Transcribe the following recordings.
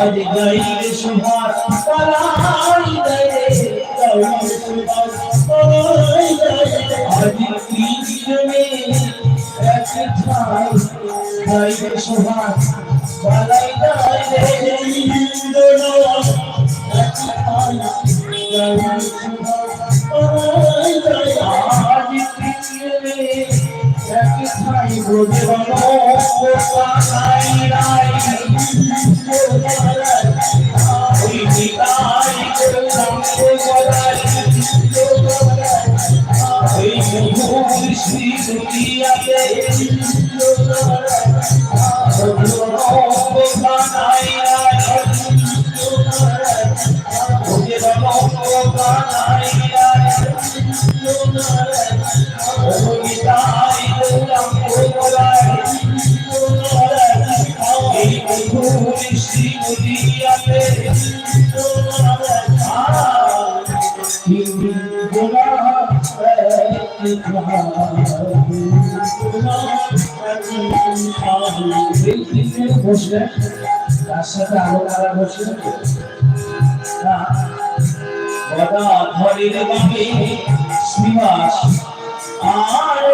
আজ গাই শোভা পালাই আজ তিনজনে এক ঠাই গাই শোভা পালাই আজ বসলেন তার সাথে আরও কারা বসলেন ধরের বামে শ্রীবাস আর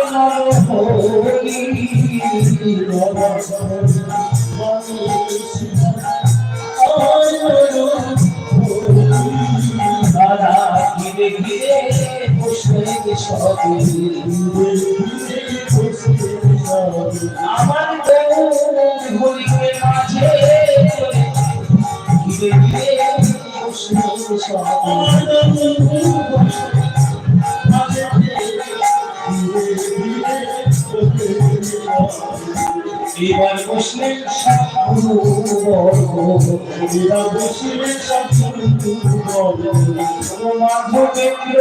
দাদা ঘিরে বসলেন সবে এবার বসলেন এবার বসলেন মাধবেন্দ্র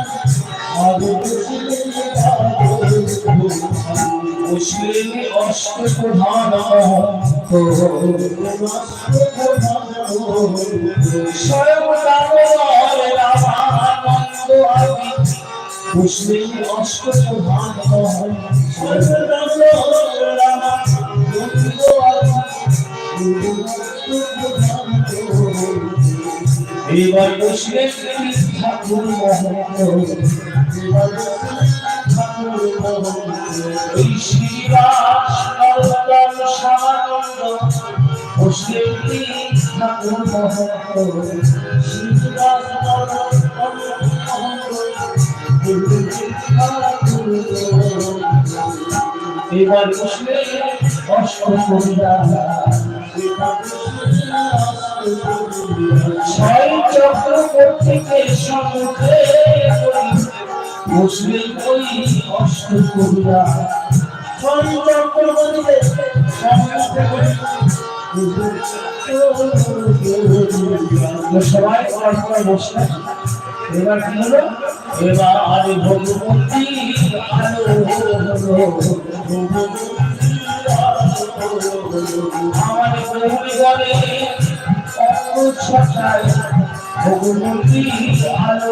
বসলে অষ্ট প্রধান মুসলিম অষ্ট প্রধান এবার মুসলিম ঠাকুর শ্রীরাস এবার বসলে অষ্ট কবিতা ছয় চক্র কর্তৃকের সম্মুখে মুসলিম ওই সবাই পরস্পর বসলেন এবার কি হলো? এবার ভগবতী আলো ভগবতী আলো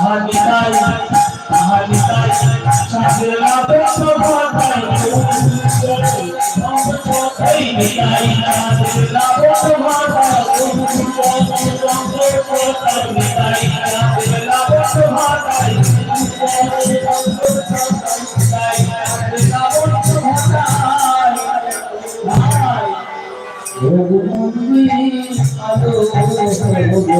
তাহা নিতাই তাহা নিতাই চাঁদের লাভে নাই অঙ্গ ছটাই নিতাই চাঁদের লাভে অঙ্গ ছটাই নিতাই চাঁদের লাভে সভা নাই দেবাই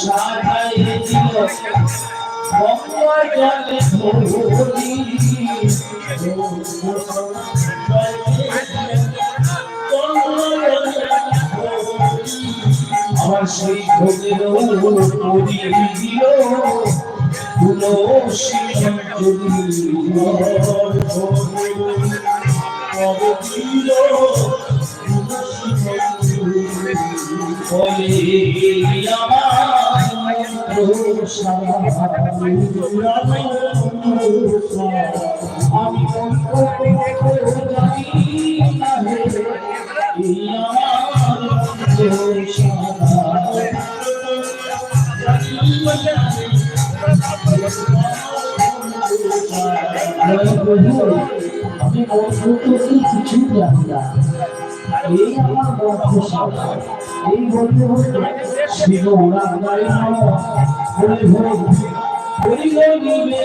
সাজাই দিল গঙ্গা জলে আমার সেই ভোগের দিল তুলসী আমি আমি কিছু জানি না। এই আমার বন্ধু সাদা এই হচ্ছে শিব উড়ান গাড়ি হরি হরি গরিবে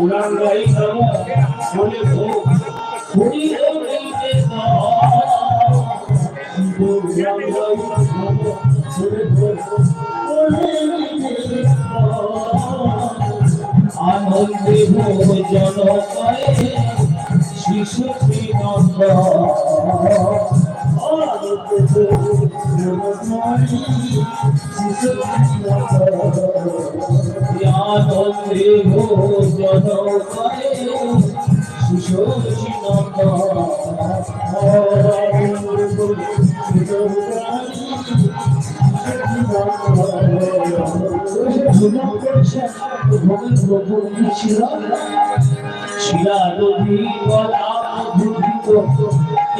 উড়ান গাড়ি হরি হরি গরিবে আনন্দে ভোজন শিশু নন্দ আনন্দে ভোজন শিশু শিলা নদী গলা মধুরিত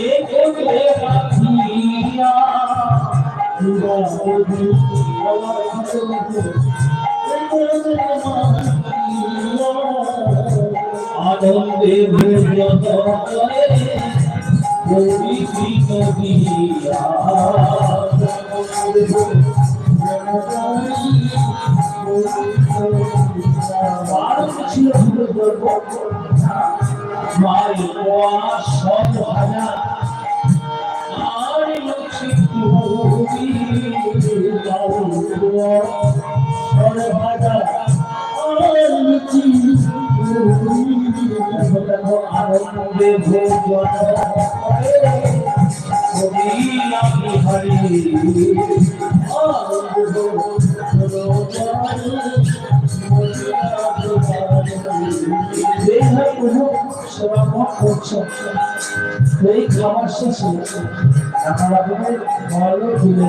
একলে রাখিয়া আনন্দে ভোজন করে গৌরী নদিয়া মায়ের সব হাজার। শেষে আমাদের ভালো তুলে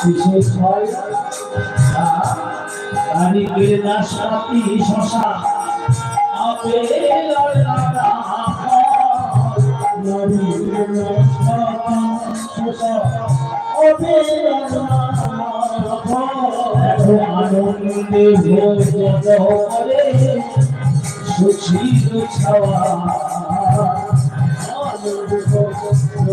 বিশেষ হয় নারিকেল নাশপাতি শশা আপেল নারিকেল নাশপাতি শশা আনন্দে ভোজন করে সুচির ছাওয়া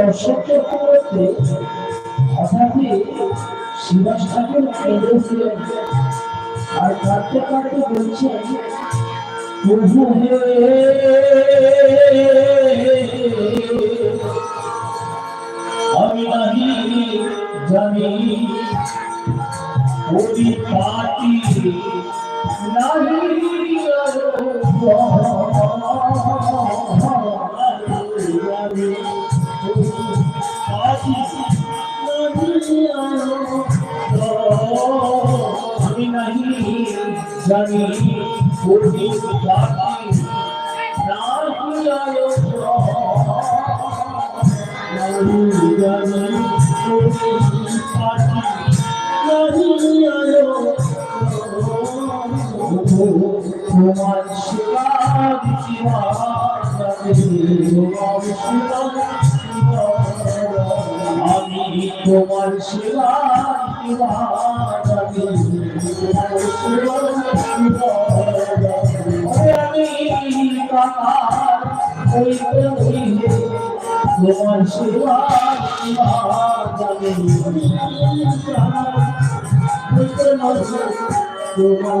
দর্শক করতে করতে হঠাৎই শিবাস ঠাকুর কেঁদেছিলেন আর কাঁদতে কাঁদতে বলছেন প্রভু হে তোমার শিবার আমি তোমার শিবার আমি তোমার শিবা তোমার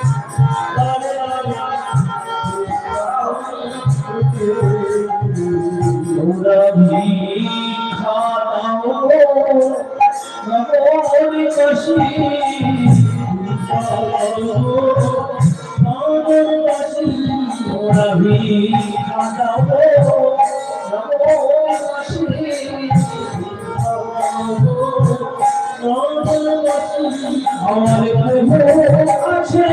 আমার প্রভু আছে।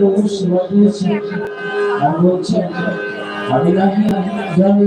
বহু সেবা দিয়েছে আমি নাকি জানি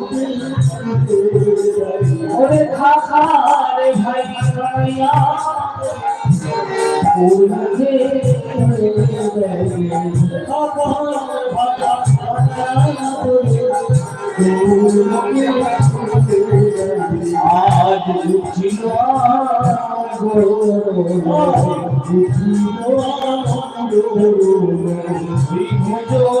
ওরে খাখা রে ভাই কানিয়া গৌর মুখে আজ উঠিল উঠিল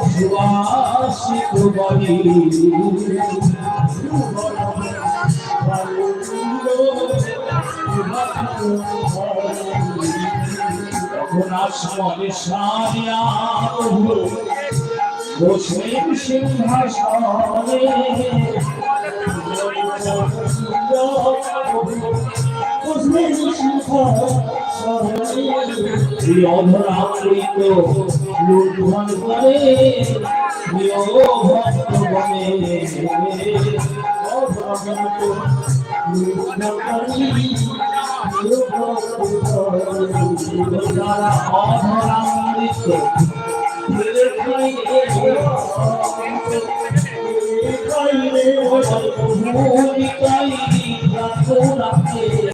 সারিয়া বসেন সিংহাসনে অধরামৃত লুণ্ঠন করে ভক্তগণে যারা অধরামৃত ভূমিকাই রাখো রাখো